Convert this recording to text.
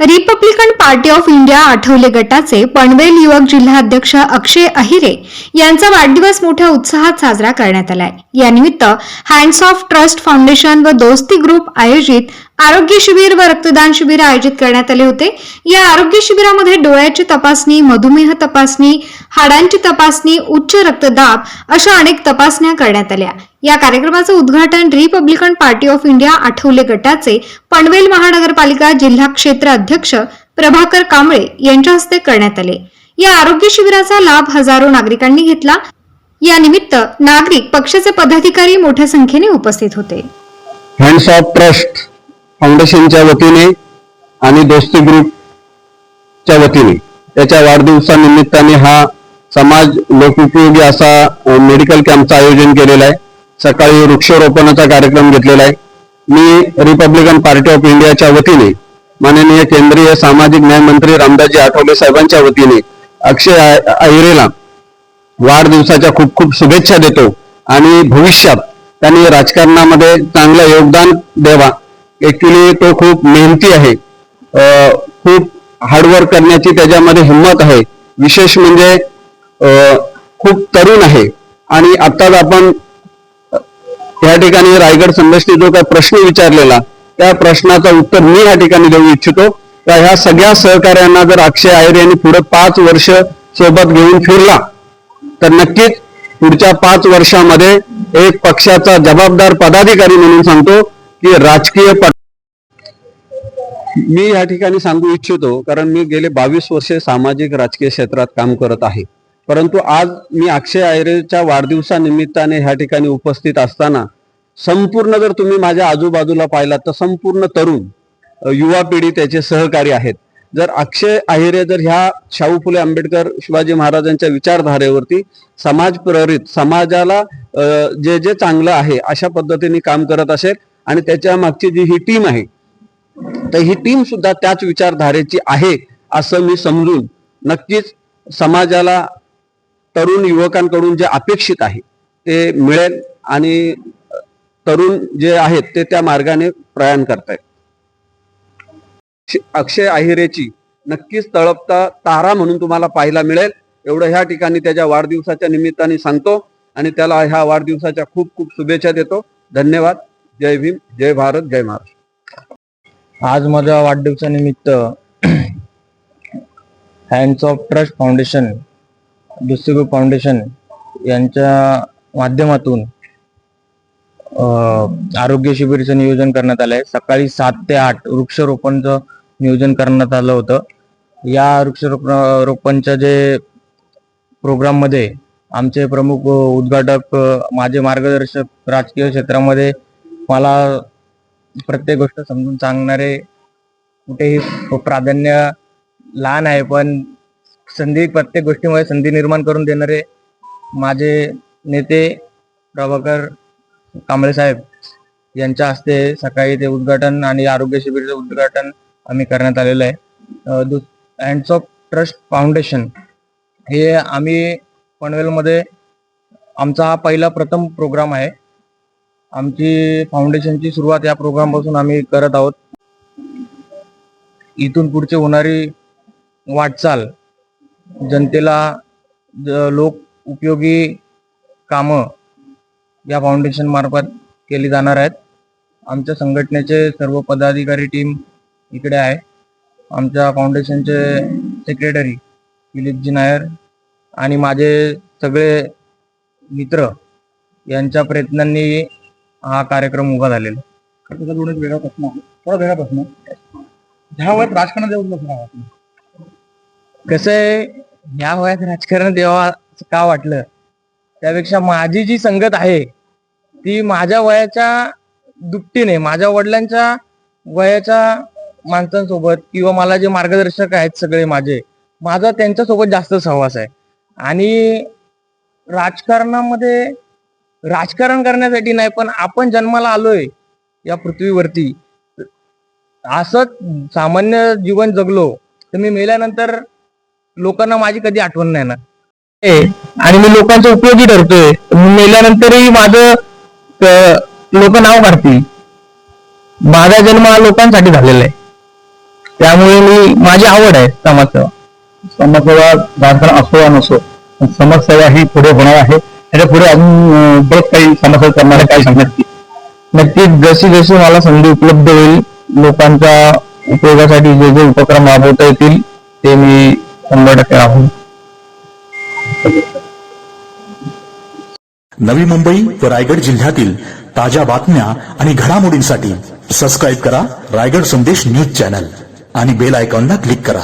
Republican Party of India Athawale गटाचे पनवेल युवक जिल्हाध्यक्ष अक्षय अहिरे यांचा वाढदिवस मोठ्या उत्साहात साजरा करण्यात आलाय. यानिमित्त हँड्स ऑफ ट्रस्ट फाउंडेशन व दोस्ती ग्रुप आयोजित आरोग्य शिबिर व रक्तदान शिबिर आयोजित करण्यात आले होते. या आरोग्य शिबिरामध्ये डोळ्याची तपासणी मधुमेह तपासणी हाडांची तपासणी उच्च रक्तदाब अशा अनेक तपासण्या करण्यात आल्या. या कार्यक्रमाचं उद्घाटन Republican Party of India Athawale गटाचे पनवेल महानगरपालिका जिल्हा क्षेत्र अध्यक्ष प्रभाकर कांबळे यांच्या हस्ते करण्यात आले. या आरोग्य शिबिराचा लाभ हजारो नागरिकांनी घेतला. या निमित्त नागरिक पक्षाचे पदाधिकारी मोठ्या संख्येने उपस्थित होते. ऑफ ट्रस्ट फाउंडेशनच्या वतीने आणि दोस्ती ग्रुपच्या वतीने. त्याच्या वाढदिवसानिमित्ताने हा समाज लोकोपयोगी असा मेडिकल कॅम्पचं आयोजन केलेलं आहे. सकाळी वृक्षारोपणाचा कार्यक्रम घेतलेला आहे. मी रिपब्लिकन पार्टी ऑफ इंडियाच्या वतीने माननीय केंद्रीय सामाजिक न्याय मंत्री रामदासजी आठवले साहेबांच्या वतीने अक्षय अहिरेला वाढदिवसाच्या खूप खूप शुभेच्छा देतो. आणि भविष्यात त्यांनी राजकारणामध्ये चांगलं योगदान द्यावा. ऍक्च्युली तो खूप मेहनती आहे. अं, खूप हार्डवर्क करण्याची त्याच्यामध्ये हिंमत आहे. विशेष म्हणजे अं, खूप तरुण आहे. आणि आत्ताच आपण या ठिकाणी रायगड संदर्शनी जो काही प्रश्न विचारलेला त्या प्रश्नाचं उत्तर मी या ठिकाणी देऊ इच्छितो. का ह्या सगळ्या सहकार्यांना जर अक्षय आयर यांनी पुढे पाच वर्ष सोबत घेऊन फिरला तर नक्कीच पुढच्या पाच वर्षामध्ये एक पक्षाचा जबाबदार पदाधिकारी म्हणून सांगतो. की राजकीय मी या ठिकाणी सांगू इच्छितो कारण मी गेले बावीस वर्षे सामाजिक राजकीय क्षेत्रात काम करत आहे. परंतु आज मी अक्षय आयरेच्या वाढदिवसानिमित्ताने ह्या ठिकाणी उपस्थित असताना संपूर्ण जर तुम्ही माझ्या आजूबाजूला पाहिलात तर संपूर्ण तरुण युवा पिढी त्याचे सहकारी आहेत. जर अक्षय आहिरे जर ह्या शाहू फुले आंबेडकर शिवाजी महाराजांच्या विचारधारेवरती समाज प्रेरित समाजाला जे जे चांगलं आहे अशा पद्धतीने काम करत असेल आणि त्याच्या मागची जी ही टीम आहे तर ही टीम सुद्धा त्याच विचारधारेची आहे असं मी समजून नक्कीच समाजाला तरुण युवकांकडून जे अपेक्षित आहे ते मिळेल आणि तरुण जे आहेत ते त्या मार्गाने प्रयाण करतायत. अक्षय अहिरेची नक्कीच तळपता तारा म्हणून तुम्हाला पाहायला मिळेल. एवढं ह्या ठिकाणी त्याच्या वाढदिवसाच्या निमित्ताने सांगतो आणि त्याला ह्या वाढदिवसाच्या खूप खूप शुभेच्छा देतो. धन्यवाद. जय भीम जय भारत जय महाराष्ट्र. आज माझ्या वाढदिवसानिमित्त हँड्स ऑफ ट्रस्ट फाउंडेशन दुसरी फाउंडेशन यांच्या माध्यमातून आरोग्य शिबिरचं नियोजन करण्यात आलंय. सकाळी सात ते आठ वृक्षरोपणचं नियोजन करण्यात आलं होतं. या वृक्षरोपण रोपणच्या जे प्रोग्राममध्ये आमचे प्रमुख उद्घाटक माझे मार्गदर्शक राजकीय क्षेत्रामध्ये मला प्रत्येक गोष्ट समजून सांगणारे कुठेही प्राधान्य लहान आहे पण संधी प्रत्येक गोष्टीमुळे संधी निर्माण करून देणारे माझे नेते प्रभाकर कांबळे साहेब यांच्या हस्ते सकाळी ते उद्घाटन आणि आरोग्य शिबिरचं उद्घाटन आम्ही करण्यात आलेलं आहे. हँड्स ऑफ ट्रस्ट फाउंडेशन हे आम्ही पनवेलमध्ये आमचा हा पहिला प्रथम प्रोग्राम आहे. आमची फाउंडेशनची सुरुवात या प्रोग्रामपासून आम्ही करत आहोत. इथून पुढची होणारी वाटचाल जनतेला ज- लोक उपयोगी कामं या फाउंडेशन मार्फत केली जाणार आहेत. आमच्या संघटनेचे सर्व पदाधिकारी टीम इकडे आहे. आमच्या फाउंडेशनचे सेक्रेटरी दिलीपजी नायर आणि माझे सगळे मित्र यांच्या प्रयत्नांनी हा कार्यक्रम उभा झालेला. त्याचा दोन वेगळा प्रश्न आहे. थोडा वेगळा प्रश्न ह्या वयात राजकारणात येऊन कसं काय वाटलं? कसं आहे ह्या वयात राजकारण देवा का वाटलं? त्यापेक्षा माझी जी संगत आहे ती माझ्या वयाच्या दुपटीने माझ्या वडिलांच्या वयाच्या माणसांसोबत किंवा मला जे मार्गदर्शक आहेत सगळे माझे माझा त्यांच्यासोबत जास्त सहवास आहे. आणि राजकारणामध्ये राजकारण करण्यासाठी नाही पण आपण जन्माला आलोय या पृथ्वीवरती. असंच सामान्य जीवन जगलो तर मी मेल्यानंतर लोकांना माझी कधी आठवण नाही ना. आणि मी लोकांचा उपयोगी ठरतोय. मी मेल्यानंतरही माझं लोक नाव काढतील. माझा जन्म हा लोकांसाठी झालेला आहे. त्यामुळे मी माझी आवड आहे समाजसेवा. समाजसेवा राजकारण असो नसो समाजसेवा ही पुढे होणार आहे. त्याच्या पुढे अजून बरेच काही समस्या करणार काय सांगण्यात नक्कीच जशी जशी मला संधी उपलब्ध होईल लोकांच्या उपयोगासाठी जे जे उपक्रम राबवता येतील ते मी शंभर टक्के राहून नवी मुंबई व रायगड जिल्ह्यातील ताज्या बातम्या आणि घडामोडींसाठी सबस्क्राईब करा रायगड संदेश न्यूज चॅनल आणि बेल आयकॉनला क्लिक करा.